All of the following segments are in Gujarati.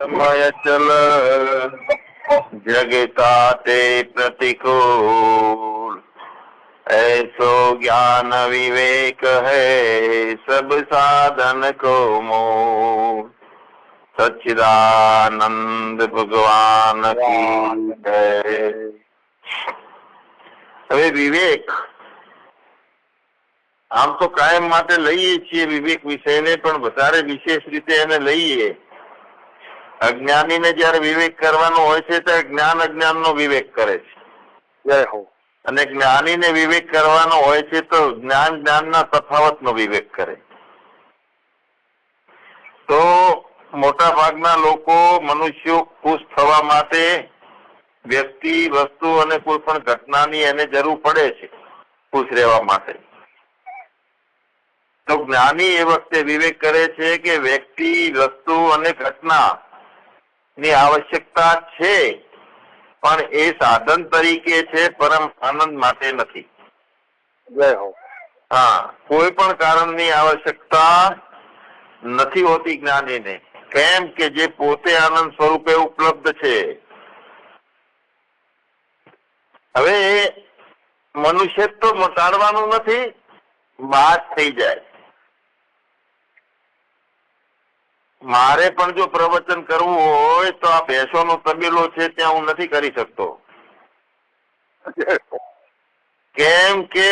સમય ચલ જગતા તે प्रतिकूल ऐसो ज्ञान विवेक है सब साधन को मूल सच्चिदानंद भगवान की जय હવે વિવેક આમ તો કાયમ માટે લઈએ છીએ વિવેક વિષયને પણ વધારે વિશેષ રીતે એને લઈએ અજ્ઞાનીને જયારે વિવેક કરવાનો હોય છે ત્યારે જ્ઞાન અજ્ઞાનનો વિવેક કરે છે. જય હો. અને જ્ઞાનીને વિવેક કરવાનો હોય છે તો જ્ઞાન જ્ઞાનના તફાવતનો વિવેક કરે. તો મોટા ભાગના લોકો મનુષ્યો ખુશ થવા માટે વ્યક્તિ વસ્તુ અને કોઈ પણ ઘટનાની એને જરૂર પડે છે ખુશ રહેવા માટે. તો જ્ઞાની એ વખતે વિવેક કરે છે કે વ્યક્તિ વસ્તુ અને ઘટના ની આવશ્યકતા છે પણ એ સાધન તરીકે છે પરમ આનંદ માટે નથી. જય હો. હા કોઈ પણ કારણની આવશ્યકતા નથી હોતી જ્ઞાનીને. કેમ કે જે પોતે આનંદ સ્વરૂપે ઉપલબ્ધ છે. હવે મનુષ્ય તો મટાડવાનું નથી બાદ થઈ જાય. મારે પણ જો પ્રવચન કરવું હોય તો આ ભેંસોનો તબેલો છે ત્યાં હું નથી કરી શકતો. કેમ કે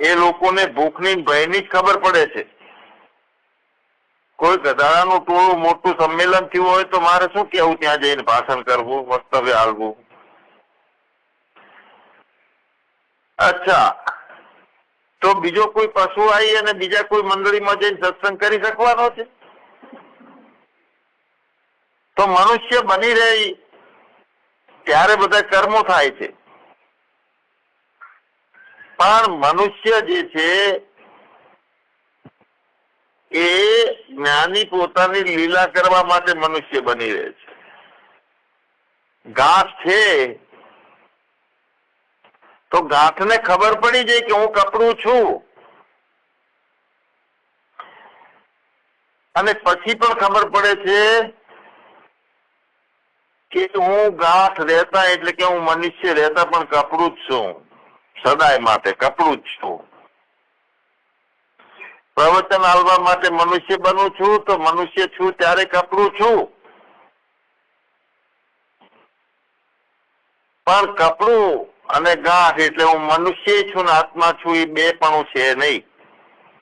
એ લોકોને ભૂખની ભયની જ ખબર પડે છે. કોઈ ગધાડાનું ટોળું મોટું સંમેલન થયું હોય તો મારે શું કેવું ત્યાં જઈને ભાષણ કરવું, વક્તવ્ય હાલવું અચ્છા તો બીજો કોઈ પશુ આવી અને બીજા કોઈ મંડળીમાં જઈને સત્સંગ કરી શકવાનો છે? તો મનુષ્ય બની રહી ત્યારે બધા કર્મો થાય છે. પણ મનુષ્ય જે છે એ જ્ઞાની પોતાની લીલા કરવા માટે મનુષ્ય બની રહે છે. ઘાસ છે તો ગાંઠને ખબર પડી જાય કે હું કપડું છું. અને પછી પણ ખબર પડે છે કે હું ગાંઠ રહેતા એટલે કે હું મનુષ્ય રહેતા પણ કપડું જ છું. સદાય માટે કપડું જ છું. પ્રવચન આલવા માટે મનુષ્ય બનું છું તો મનુષ્ય છું ત્યારે કપડું છું. પણ કપડું અને ગાંઠ એટલે હું મનુષ્ય છું ને આત્મા છું, એ બે પણ છે નહીં.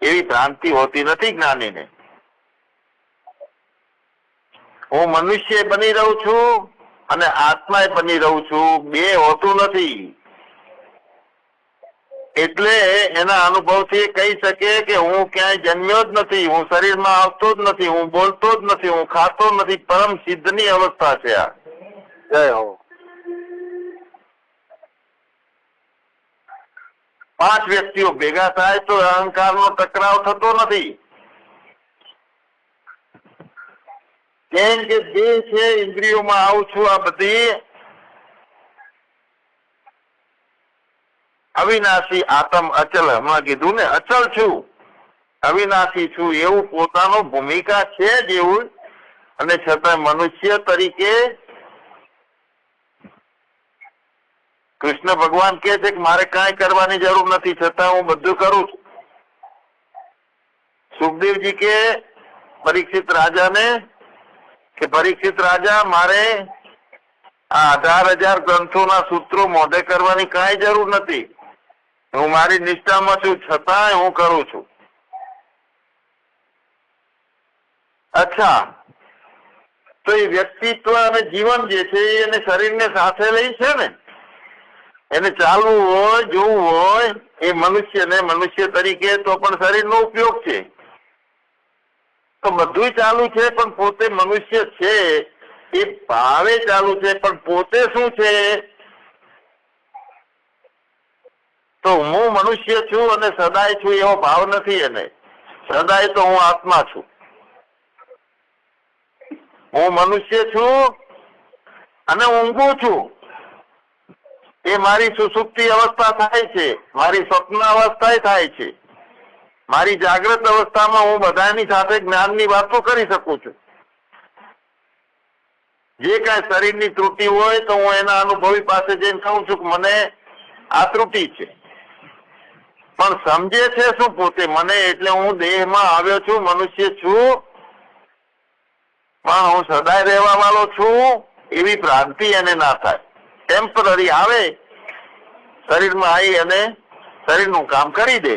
એવી ભ્રાંતિ હોતી નથી જ્ઞાનીને. હું મનુષ્ય બની રહું છું અને આત્મા બની રહું છું. બે હોતું નથી. એટલે એના અનુભવથી કહી શકે કે હું ક્યાંય જન્મ્યો જ નથી, હું શરીરમાં આવતો જ નથી, હું બોલતો જ નથી, હું ખાતો નથી. પરમ સિદ્ધની અવસ્થા છે આ. જય હો. પાંચ વ્યક્તિઓ ભેગા થાય તો અહંકારનો ટકરાવ થતો નથી. કેમ કે દેહ છે ઇન્દ્રિયોમાં આવું છું આ બધી અવિનાશી આતમ અચલ. હમણાં કીધું ને, અચલ છું. અવિનાશી છું એવું પોતાનો ભૂમિકા છે જ એવું. અને છતાં મનુષ્ય તરીકે કૃષ્ણ ભગવાન કે છે કે મારે કાંઈ કરવાની જરૂર નથી, છતાં હું બધું કરું છું. સુખદેવજી કે, પરીક્ષિત રાજાને, કે પરીક્ષિત રાજા, મારે આ અઢાર હજાર ગ્રંથોના સૂત્રો મોઢે કરવાની કાંઈ જરૂર નથી. હું મારી નિષ્ઠામાં છું, છતાંય હું કરું છું. અચ્છા. તો એ વ્યક્તિત્વ અને જીવન જે છે એને શરીરને સાથે લઈ છે ને? એને ચાલવું હોય, જોવું હોય, એ મનુષ્યને મનુષ્ય તરીકે તો પણ શરીરનો ઉપયોગ છે. તો બધું ચાલુ છે, પણ પોતે મનુષ્ય છે. એ ભાવે ચાલુ છે, પણ પોતે શું છે? તો હું મનુષ્ય છું અને સદાય છું એવો ભાવ નથી એને. સદાય તો હું આત્મા છું. હું મનુષ્ય છું અને ઊંઘું છું. એ મારી સુસુપ્તિ અવસ્થા થાય છે. મારી સ્વપ્ન અવસ્થા થાય છે. મારી જાગ્રત અવસ્થામાં હું બધાની સાથે જ્ઞાનની વાતો કરી શકું છું. જે કાંઈ શરીરની ત્રુટિ હોય તો હું એના અનુભવી પાસે જઈને કહું છું કે મને આ ત્રુટિ છે. પણ સમજે છે શું પોતે? મને એટલે હું દેહમાં આવ્યો છું, મનુષ્ય છું. પણ હું સદાય રહેવા વાળો છું. એવી ભ્રાંતિ એને ના થાય. ટેમ્પરરી આવે, શરીરમાં આવી અને શરીરનું કામ કરી દે.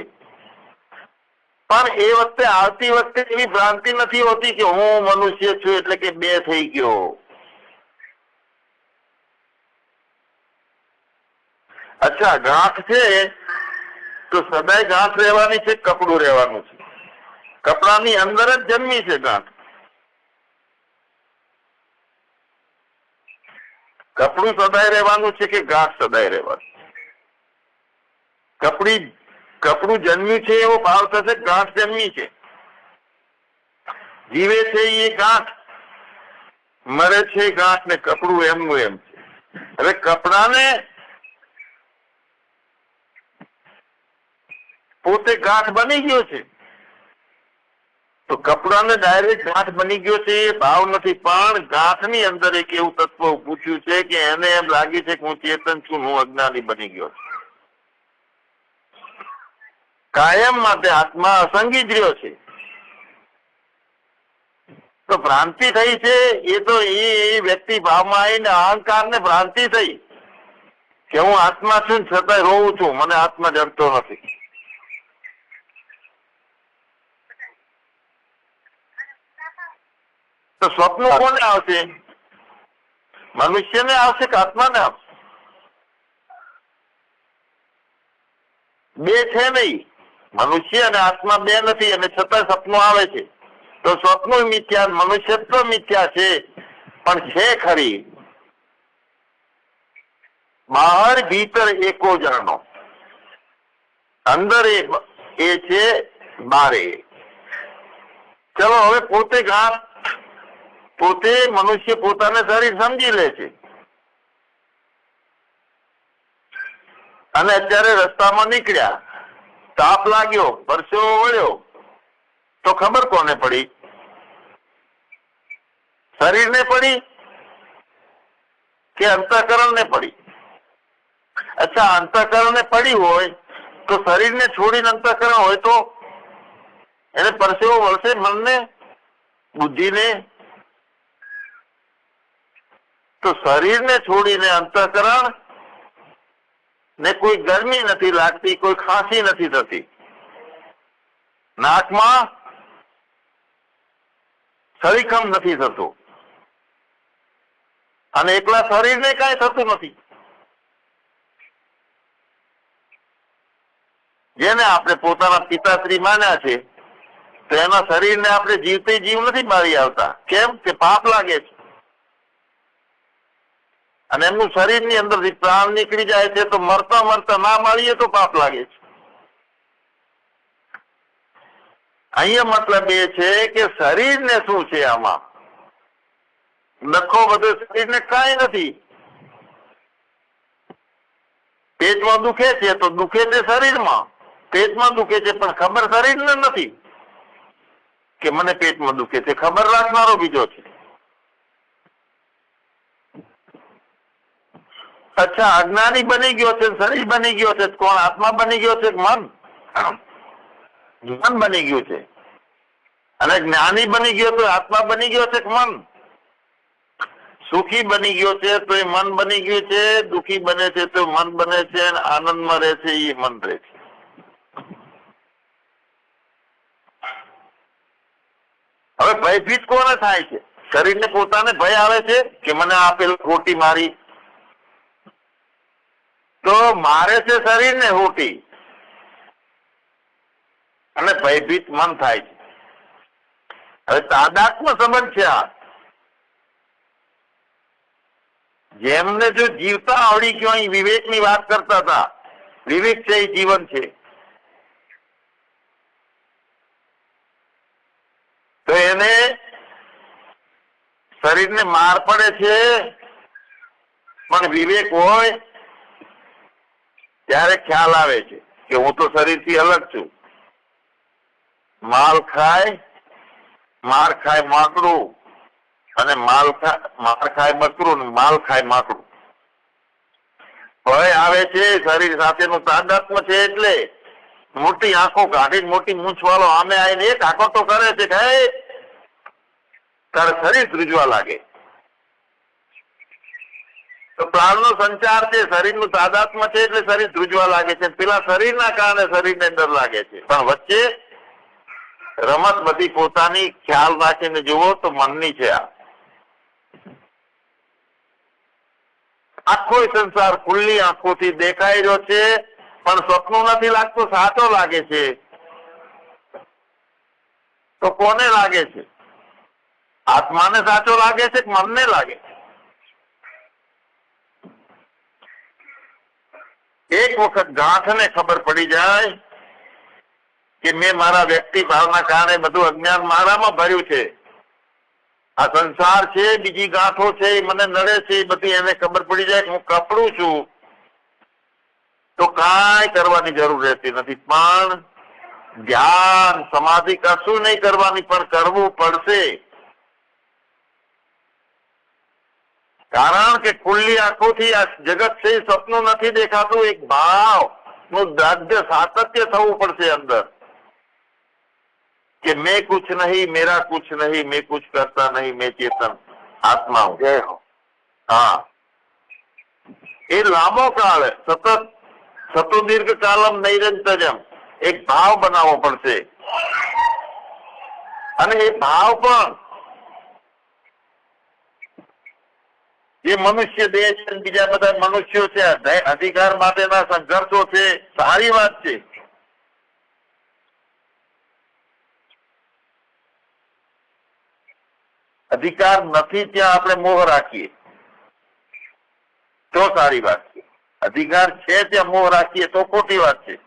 પણ એ વખતે આવતી વખતે એવી ભ્રાંતિ નથી હોતી કે હું મનુષ્ય છું એટલે કે બે થઈ ગયો. અચ્છા ગાંઠ છે, તો સદાય ગાંઠ રહેવાની છે કપડું રહેવાનું છે? કપડાની અંદર જ જન્મી છે ગાંઠ કપડું સદાય રહેવાનું છે કે ગાંઠ સદાય રહેવાનું કપડી કપડું જન્મ્યું છે એવો ભાવ થશે કે ગાંઠ જન્મી છે જીવે છે એ ગાંઠ મરે છે એ ગાંઠ ને કપડું એમનું એમ છે હવે કપડાને પોતે ગાંઠ બની ગયો છે તો કપડાને ડાયરેક્ટ ગાંઠ બની ગયો છે, એ ભાવ નથી. પણ ગાંઠની અંદર એક એવું તત્વ પૂછ્યું છે કે એને એમ લાગે છે કે હું ચેતન છું હું અજ્ઞાની બની ગયો છું. કાયમ માટે આત્મા અસંગી જ રહ્યો છે. તો ભ્રાંતિ થઈ છે, એ તો એ વ્યક્તિ ભાવમાં આવીને અહંકાર ને ભ્રાંતિ થઈ કે હું આત્મા છું છતાંય રોવું છું, મને આત્મા જડતો નથી. તો સ્વપ્ન કોને આવશે? મનુષ્યને આવશે કે આત્માને આવશે? બે છે નહીં. મનુષ્ય અને આત્મા બે નથી અને છતાં સપનું આવે છે. તો સ્વપ્ન મિથ્યા મનુષ્યત્વ મિથ્યા છે. પણ છે ખરી. બહાર ભીતર એકો જાણો. અંદર એ છે બારે. ચલો, હવે પોતે ગાંઠ પોતે મનુષ્ય પોતાને શરીર સમજી લે છે. અને અત્યારે રસ્તામાં નીકળ્યા. તાપ લાગ્યો પરસેવો વળ્યો. તો ખબર કોને પડી? શરીરને પડી કે અંતઃકરણને પડી? અચ્છા, અંતઃકરણને પડી હોય તો શરીરને છોડીને અંતઃકરણ હોય તો? એને પરસેવો વળશે મનને, બુદ્ધિને? તો શરીરને છોડીને અંતઃકરણ ને કોઈ ગરમી નથી લાગતી, કોઈ ખાંસી નથી થતી. નાકમાં સરીખમ નથી થતું. અને એકલા શરીરને કઈ થતું નથી. જેને આપણે પોતાના પિતાશ્રી માન્યા છે, તો એના શરીરને આપણે જીવતે જીવ નથી મારી આવતા. કેમ? કે પાપ લાગે છે. અને એમનું શરીરની અંદરથી પ્રાણ નીકળી જાય છે, તો મરતા મરતા ના મારીએ તો પાપ લાગે છે. અહીંયા મતલબ એ છે કે શરીરને શું છે આમાં? નખો બધો શરીરને કાંઈ નથી. પેટમાં દુખે છે તો દુખે છે શરીરમાં. પેટમાં દુખે છે પણ ખબર શરીરને નથી કે મને પેટમાં દુખે છે. ખબર રાખનારો બીજો છે. અચ્છા, અજ્ઞાની બની ગયો છે, શરીર બની ગયો છે, કોણ આત્મા બની ગયો છે, મન? મન બની ગયું છે. અને જ્ઞાની બની ગયો તો આત્મા બની ગયો છે મન? સુખી બની ગયો છે તો એ મન બની ગયું છે, દુખી બને છે તો મન બને છે, અને આનંદમાં રહે છે એ મન રહે છે. હવે ભયભીત કોને થાય છે? શરીરને પોતાને ભય આવે છે કે મને આપેલ ખોટી મારી તો મારે છે શરીરને હોટી. અને ભયભીત મન થાય છે. હવે તાદાત્મ સંબંધ છે આ. જેમને જો જીવતા આવડી ગયો અહીં વિવેકની વાત કરતા હતા. વિવેક છે, એ જીવન છે. તો એને શરીરને માર પડે છે, પણ વિવેક હોય ત્યારે ખ્યાલ આવે છે કે હું તો શરીરથી અલગ છું માલ ખાય, માર ખાય માકડું અને માલ માર ખાય બકરું ને માલ ખાય માકડું ભય આવે છે, શરીર સાથેનું તાદાત્મ છે એટલે મોટી આંખો કાઢી મોટી મૂંછવાળો આમે આવીને એક આંખો તો કરે છે કે! તારે શરીર ધ્રુજવા લાગે તો પ્રાણનો સંચાર છે, શરીરનું તાદાત્મ્ય છે એટલે શરીર ધ્રુજવા લાગે છે. પેલા શરીરના કારણે શરીરને ડર લાગે છે. પણ વચ્ચે રમત બધી પોતાની ખ્યાલ રાખીને જુઓ તો મનની છે આ. આખો સંસાર ખુલ્લી આંખોથી દેખાઈ રહ્યો છે, પણ સ્વપ્નું નથી લાગતું, સાચો લાગે છે. તો કોને લાગે છે? આત્માને સાચો લાગે છે કે મનને લાગે છે એક વખત ગાંઠને ખબર પડી જાય કે મેં મારા વ્યક્તિ ભાવના કારણે બધું અજ્ઞાન મારામાં ભર્યું છે. આ સંસાર છે, બીજી ગાંઠો છે મને નડે છે, એ બધી એને ખબર પડી જાય કે હું કપડું છું. તો કાંઈ કરવાની જરૂર રહેતી નથી. પણ ધ્યાન, સમાધિ કશું નહીં કરવાની, પણ કરવું પડશે. કારણ કે ખુલ્લી આંખોથી આ જગત છે એ સપનું નથી દેખાતું એક ભાવ નું દાઢ્ય સાતત્ય થવું પડશે અંદર कि मैं कुछ नहीं मेरा कुछ नहीं मैं कुछ करता नहीं मैं चेतन आत्मा हूं જય હો હા એ લાંબો કાળ સતત સતુ દીર્ઘ કાલમ નૈરંતરમ એક ભાવ બનાવવો પડશે અને એ ભાવ પણ જે મનુષ્ય દેહ છે બીજા બધા મનુષ્યો છે. અધિકાર માટેના સંઘર્ષો છે. સારી વાત છે. અધિકાર નથી ત્યાં આપણે મોહ રાખીએ. તો સારી વાત છે. અધિકાર છે ત્યાં મોહ રાખીએ તો ખોટી વાત છે.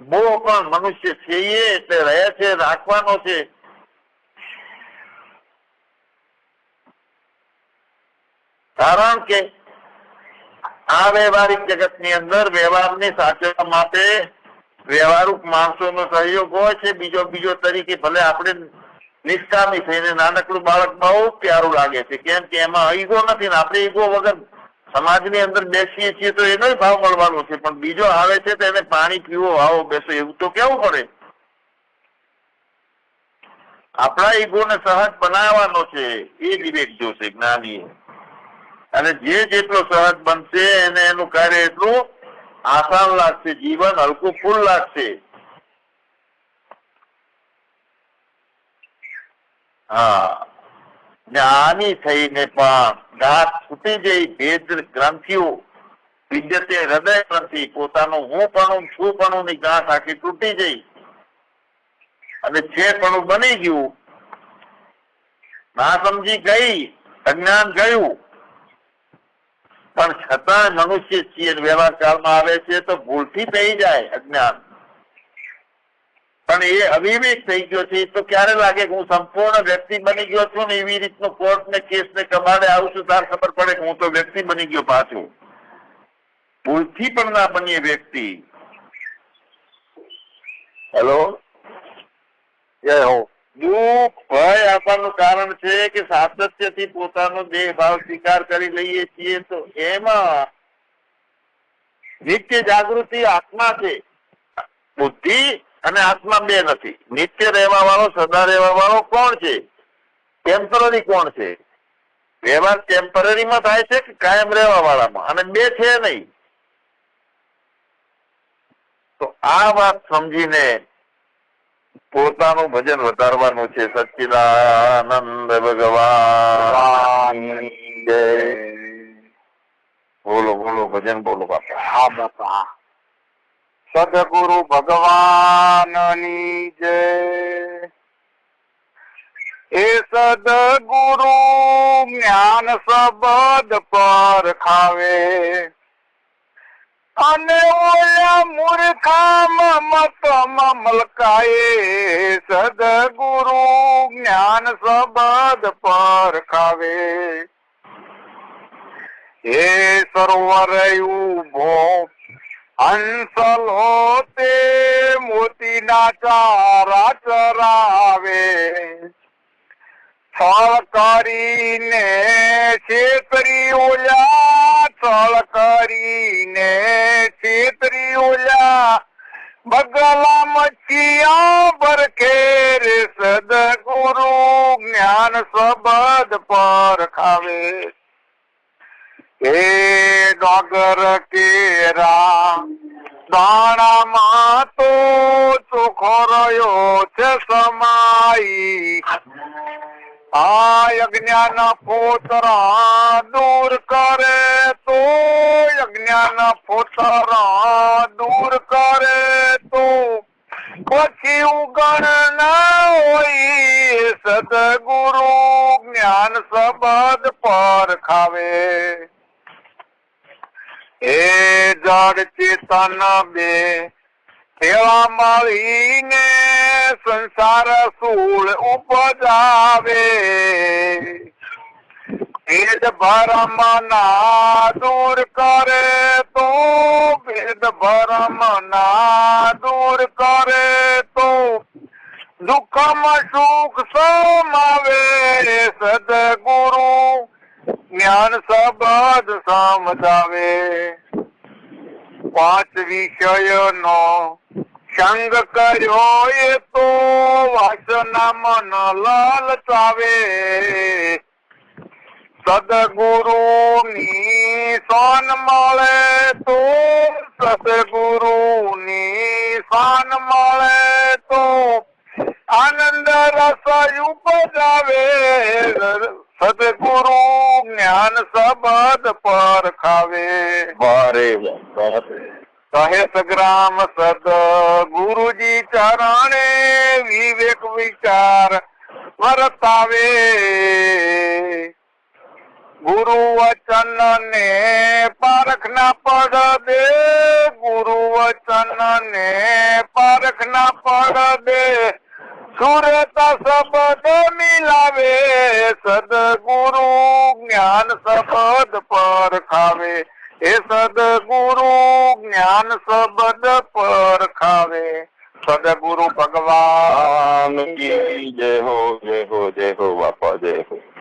મોહ પણ મનુષ્ય છે એટલે રહે છે, રાખવાનો છે. કારણ કે આ વ્યવહારિક જગતની અંદર વ્યવહારને સાચવવા માટે વ્યવહારિક માણસોનો સહયોગ હોય છે. બીજો બીજો તરીકે ભલે આપણે નિષ્કામી થઈને નાનકડું બાળક બહુ પ્યારું લાગે છે, કેમ કે એમાં ઈગો નથી ને આપણે ઈગો વગર સમાજની અંદર બેસીએ છીએ તો એનો ભાવ મળવાનો છે. પણ બીજો આવે છે તો એને પાણી પીવો, આવો, બેસો, એવું તો કેવું પડે? આપણા ઈગોને સહજ બનાવવાનો છે. એ વિવેક જોશે જ્ઞાની અને જે જેટલો સહજ બનશે એને એનું કાર્ય એટલું આસાન લાગશે, જીવન હલકું ફૂલ લાગશે. હા. ને આની થઈને પણ ગાંઠ છૂટી જઈ ભેદ ગ્રંથિઓ, વિદ્યતે હૃદય ગ્રંથિ, પોતાનું હું પણ, છું પણ ની ગાંઠ આખી તૂટી જઈ અને છે પણ બની ગયું. ના સમજી ગઈ, અજ્ઞાન ગયું. પણ છતાં મનુષ્ય છીએ વ્યવહાર કાળમાં આવે છે તો ભૂલથી થઈ જાય અજ્ઞાન. પણ એ અવિવેક થઈ ગયો છે તો ક્યારે લાગે કે હું સંપૂર્ણ વ્યક્તિ બની ગયો છું ને એવી રીતનું કોર્ટ ને કેસ ને કમાડે આવું છું તાર ખબર પડે કે હું તો વ્યક્તિ બની ગયો પાછું. ભૂલથી પણ ના બનીએ વ્યક્તિ. હેલો જય હો. દુઃખ ભય આપવાનું કારણ છે કે સાતત્યથી પોતાનો દેહ ભાવ સ્વીકાર કરી લઈએ છીએ તો એમાં નિત્ય જાગૃતિ આત્મા છે. બુદ્ધિ અને આત્મા બે નથી. નિત્ય રહેવા વાળો સદા રહેવા વાળો કોણ છે? ટેમ્પરરી કોણ છે? વ્યવહાર ટેમ્પરરી માં થાય છે કે કાયમ રહેવા વાળામાં અને બે છે નહીં. તો આ વાત સમજીને પોતાનું ભજન વધારવાનું છે. સચિદાનંદ ભગવાન જય. બોલો બોલો ભજન બોલો બાપા. હા બાપા. સદગુરુ ભગવાનની જય. એ સદગુરુ જ્ઞાન શબ્દ પર ખાવે. અને ઓયા મૂર્ખામાં મતમાં મલકાએ સદગુરુ જ્ઞાન સબદ પર ખાવે. હે સરોવર ઊભો હંસલો તે મોતીના ચારા ચરાવે. છળ કરીને છેતરી ઓલા છળ કરીને છેતરી ઓલા બગલા મચ્છિયા બરખેર સદ સદગુરુ જ્ઞાન સબદ પર ખાવે. હે ડોગર કેરા, દાણામાં તો ચોખ્ખો રહ્યો છે સમાઈ. આ યજ્ઞાન પોતરા દૂર કરે તો, યજ્ઞાન પોતરા દૂર કરે તો. પછી ઉગણ ના હોય સદગુરુ જ્ઞાન સબદ પર ખાવે. એ જડ ચેતન બે એવા મળીને સંસાર સૂળ ઉપજાવે. ભેદ ભરમ ના દૂર કરે તો, ભેદ ભરમ ના દૂર કરે તો. દુઃખમ સુખ સમાવે સદગુરુ, જ્ઞાન સબદ સમજાવે. પાંચ વિષયનો સંગ કર્યો એ તો વાસના મન લલચાવે સદગુરુ ની શાન મળે તો સદગુરુ ની શાન મળે તો આનંદ રસ ઉપજાવે. સદગુરુ જ્ઞાન સબદ પર ખાવે. કહે સગ્રામ સદ ગુરુજી ચરણે વિવેક વિચાર વર્તાવે. ગુરુ વચન ને પારખ ના પડ દે. ગુરુ વચન ને પારખ ના પડ દે. સુરત શબ્દ મિલાવે, સદગુરુ જ્ઞાન શબ્દ પર ખાવે. એ સદગુરુ જ્ઞાન શબ્દ પર ખાવે. સદગુરુ ભગવાન જય હો જય હો જય હો, બાપા, જય હો.